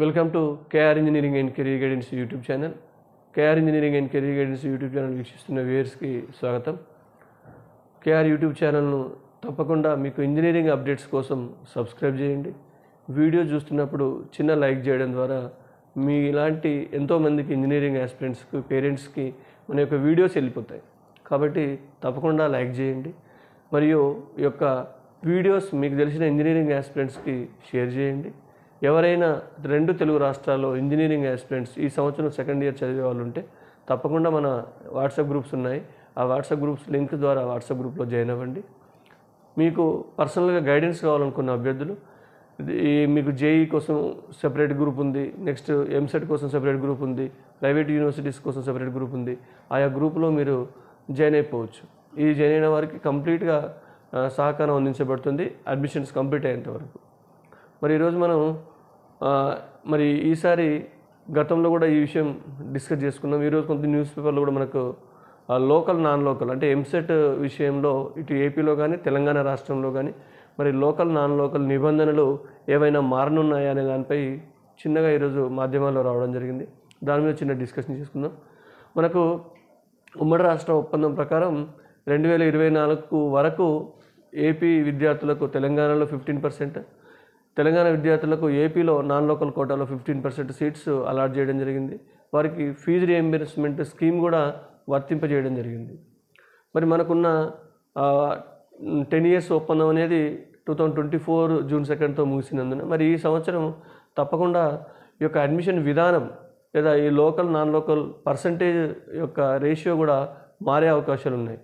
Welcome to KR engineering and career guidance YouTube channel KR engineering and career guidance YouTube channel వీక్షిస్తున్న వ్యూయర్స్కి స్వాగతం. KR YouTube ఛానల్ను తప్పకుండా మీకు ఇంజనీరింగ్ అప్డేట్స్ కోసం సబ్స్క్రైబ్ చేయండి. వీడియో చూస్తున్నప్పుడు చిన్న లైక్ చేయడం ద్వారా మీ ఇలాంటి ఎంతోమందికి ఇంజనీరింగ్ ఆస్పిరెంట్స్కి పేరెంట్స్కి మన యొక్క వీడియోస్ వెళ్ళిపోతాయి. కాబట్టి తప్పకుండా లైక్ చేయండి. మరియు ఈ యొక్క వీడియోస్ మీకు తెలిసిన ఇంజనీరింగ్ ఆస్పిరెంట్స్కి షేర్ చేయండి. ఎవరైనా రెండు తెలుగు రాష్ట్రాల్లో ఇంజనీరింగ్ ఆస్పిరెంట్స్ ఈ సంవత్సరం సెకండ్ ఇయర్ చదివే వాళ్ళు ఉంటే తప్పకుండా మన వాట్సాప్ గ్రూప్స్ ఉన్నాయి. ఆ వాట్సాప్ గ్రూప్స్ లింక్ ద్వారా వాట్సాప్ గ్రూప్లో జాయిన్ అవ్వండి. మీకు పర్సనల్గా గైడెన్స్ కావాలనుకున్న అభ్యర్థులు ఈ మీకు జేఈ కోసం సెపరేట్ గ్రూప్ ఉంది నెక్స్ట్ ఎంసెట్ కోసం సెపరేట్ గ్రూప్ ఉంది ప్రైవేట్ యూనివర్సిటీస్ కోసం సెపరేట్ గ్రూప్ ఉంది ఆయా గ్రూప్లో మీరు జాయిన్ అయిపోవచ్చు. ఈ జాయిన్ అయిన వారికి కంప్లీట్గా సహకారం అందించబడుతుంది అడ్మిషన్స్ కంప్లీట్ అయ్యేంత వరకు. మరి ఈరోజు మనం మరి ఈసారి గతంలో కూడా ఈ విషయం డిస్కస్ చేసుకున్నాం. ఈరోజు కొంత న్యూస్ పేపర్లో కూడా మనకు లోకల్ నాన్ లోకల్ అంటే ఎంసెట్ విషయంలో ఇటు ఏపీలో కానీ తెలంగాణ రాష్ట్రంలో కానీ మరి లోకల్ నాన్ లోకల్ నిబంధనలు ఏవైనా మారనున్నాయా అనే దానిపై చిన్నగా ఈరోజు మాధ్యమాల్లో రావడం జరిగింది. దాని మీద చిన్న డిస్కషన్ చేసుకుందాం. మనకు ఉమ్మడి రాష్ట్ర ఒప్పందం ప్రకారం రెండు వేల ఇరవై నాలుగు వరకు ఏపీ విద్యార్థులకు తెలంగాణలో ఫిఫ్టీన్ పర్సెంట్ తెలంగాణ విద్యార్థులకు ఏపీలో నాన్ లోకల్ కోటాలో ఫిఫ్టీన్ పర్సెంట్ సీట్స్ అలాట్ చేయడం జరిగింది. వారికి ఫీజు రియంబర్స్మెంట్ స్కీమ్ కూడా వర్తింపజేయడం జరిగింది. మరి మనకున్న టెన్ ఇయర్స్ ఒప్పందం అనేది two thousand twenty four June సెకండ్తో ముగిసినందున మరి ఈ సంవత్సరం తప్పకుండా ఈ యొక్క అడ్మిషన్ విధానం లేదా ఈ లోకల్ నాన్ లోకల్ పర్సంటేజ్ యొక్క రేషియో కూడా మారే అవకాశాలు ఉన్నాయి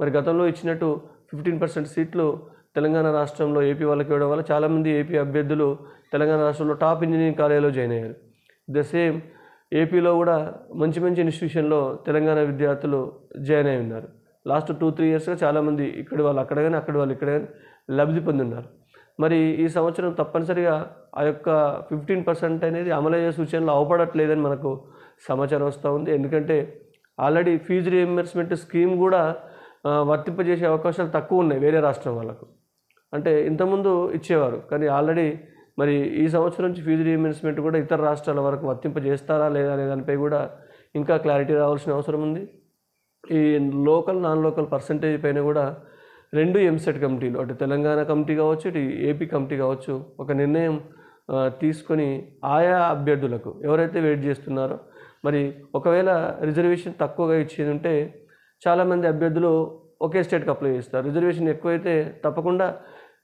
మరి గతంలో ఇచ్చినట్టు ఫిఫ్టీన్ పర్సెంట్ సీట్లు తెలంగాణ రాష్ట్రంలో ఏపీ వాళ్ళకి ఇవ్వడం వల్ల చాలామంది ఏపీ అభ్యర్థులు తెలంగాణ రాష్ట్రంలో టాప్ ఇంజనీరింగ్ కాలేజీలో జాయిన్ అయ్యారు. ద సేమ్ ఏపీలో కూడా మంచి మంచి ఇన్స్టిట్యూషన్లో తెలంగాణ విద్యార్థులు జాయిన్ అయి ఉన్నారు. లాస్ట్ టూ త్రీ ఇయర్స్గా చాలామంది ఇక్కడి వాళ్ళు అక్కడ కానీ అక్కడి వాళ్ళు ఇక్కడ కానీ లబ్ధి పొంది ఉన్నారు మరి ఈ సంవత్సరం తప్పనిసరిగా ఆ యొక్క ఫిఫ్టీన్ పర్సెంట్ అనేది అమలయ్యే సూచనలు అవపడట్లేదని మనకు సమాచారం వస్తూ ఉంది. ఎందుకంటే ఆల్రెడీ ఫీజు రీఎంబర్స్మెంట్ స్కీమ్ కూడా వర్తింపజేసే అవకాశాలు తక్కువ ఉన్నాయి వేరే రాష్ట్రం వాళ్ళకు. అంటే ఇంతకుముందు ఇచ్చేవారు. కానీ ఆల్రెడీ మరి ఈ సంవత్సరం నుంచి ఫీజు రీఎంబర్స్మెంట్ కూడా ఇతర రాష్ట్రాల వరకు వర్తింపజేస్తారా లేదా అనే దానిపై కూడా ఇంకా క్లారిటీ రావాల్సిన అవసరం ఉంది. ఈ లోకల్ నాన్ లోకల్ పర్సంటేజ్ పైన కూడా రెండు ఎంసెట్ కమిటీలు అటు తెలంగాణ కమిటీ కావచ్చు ఇటు ఏపీ కమిటీ కావచ్చు ఒక నిర్ణయం తీసుకొని ఆయా అభ్యర్థులకు ఎవరైతే వెయిట్ చేస్తున్నారో మరి ఒకవేళ రిజర్వేషన్ తక్కువగా ఇచ్చేది ఉంటే చాలామంది అభ్యర్థులు ఒకే స్టేట్కి అప్లై చేస్తారు. రిజర్వేషన్ ఎక్కువైతే తప్పకుండా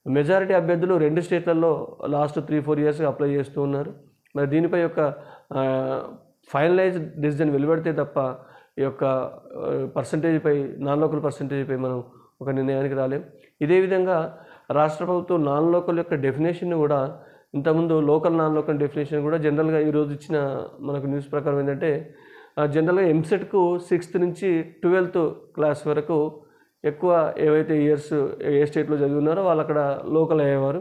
మెజారిటీ అభ్యర్థులు రెండు స్టేట్లలో లాస్ట్ త్రీ ఫోర్ ఇయర్స్గా అప్లై చేస్తూ ఉన్నారు. మరి దీనిపై యొక్క ఫైనలైజ్ డిసిజన్ వెలువడితే తప్ప ఈ యొక్క పర్సంటేజ్పై నాన్ లోకల్ పర్సంటేజ్పై మనం ఒక నిర్ణయానికి రాలేం. ఇదే విధంగా రాష్ట్ర ప్రభుత్వం నాన్ లోకల్ యొక్క డెఫినేషన్ కూడా ఇంతకుముందు లోకల్ నాన్ లోకల్ డెఫినేషన్ కూడా జనరల్గా ఈరోజు ఇచ్చిన మనకు న్యూస్ ప్రకారం ఏంటంటే జనరల్గా ఎంసెట్కు సిక్స్త్ నుంచి ట్వెల్త్ క్లాస్ వరకు ఎక్కువ ఏవైతే ఇయర్స్ ఏ స్టేట్లో చదివినారో వాళ్ళు అక్కడ లోకల్ అయ్యేవారు.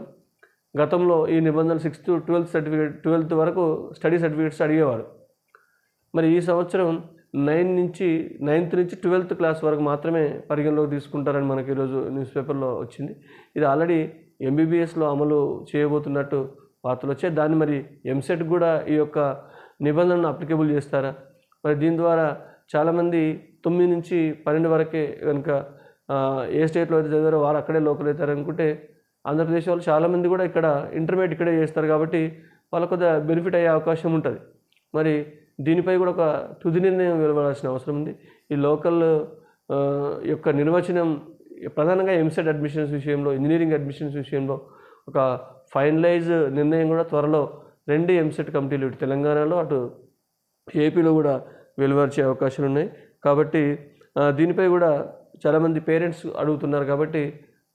గతంలో ఈ నిబంధనలు సిక్స్త్ ట్వెల్త్ సర్టిఫికేట్ ట్వెల్త్ వరకు స్టడీ సర్టిఫికేట్స్ అడిగేవారు. మరి ఈ సంవత్సరం నైన్ నుంచి నైన్త్ నుంచి ట్వెల్త్ క్లాస్ వరకు మాత్రమే పరిగణలోకి తీసుకుంటారని మనకి ఈరోజు న్యూస్ పేపర్లో వచ్చింది. ఇది ఆల్రెడీ ఎంబీబీఎస్లో అమలు చేయబోతున్నట్టు వార్తలు వచ్చాయి. దాన్ని మరి ఎంసెట్ కూడా ఈ యొక్క నిబంధనను అప్లికేబుల్ చేస్తారా? మరి దీని ద్వారా చాలామంది తొమ్మిది నుంచి పన్నెండు వరకే కనుక ఏ స్టేట్లో అయితే చదివారో వారు అక్కడే లోకల్ అవుతారు అనుకుంటే ఆంధ్రప్రదేశ్ వాళ్ళు చాలామంది కూడా ఇక్కడ ఇంటర్మీడియట్ ఇక్కడే చేస్తారు కాబట్టి వాళ్ళకు కొద్దిగా బెనిఫిట్ అయ్యే అవకాశం ఉంటుంది. మరి దీనిపై కూడా ఒక తుది నిర్ణయం వెలువడాల్సిన అవసరం ఉంది. ఈ లోకల్ యొక్క నిర్వచనం ప్రధానంగా ఎంసెట్ అడ్మిషన్స్ విషయంలో ఇంజనీరింగ్ అడ్మిషన్స్ విషయంలో ఒక ఫైనలైజ్ నిర్ణయం కూడా త్వరలో రెండు ఎంసెట్ కమిటీలు ఇటు తెలంగాణలో అటు ఏపీలో కూడా వెలువరిచే అవకాశాలు ఉన్నాయి కాబట్టి దీనిపై కూడా చాలామంది పేరెంట్స్ అడుగుతున్నారు కాబట్టి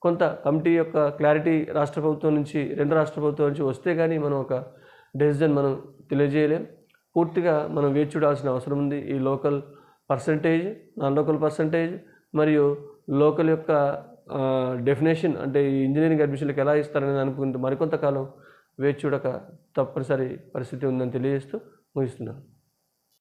కొంత కమిటీ యొక్క క్లారిటీ రాష్ట్ర ప్రభుత్వం నుంచి రెండు రాష్ట్ర ప్రభుత్వం నుంచి వస్తే కానీ మనం ఒక డెసిజన్ మనం తెలియజేయలేం. పూర్తిగా మనం వేచి చూడాల్సిన అవసరం ఉంది. ఈ local percentage non local percentage మరియు లోకల్ యొక్క డెఫినేషన్ అంటే ఈ ఇంజనీరింగ్ అడ్మిషన్లకు ఎలా ఇస్తారనేది అనుకుంటే మరికొంతకాలం వేచి చూడక తప్పనిసరి పరిస్థితి ఉందని తెలియజేస్తూ ముగిస్తున్నాను.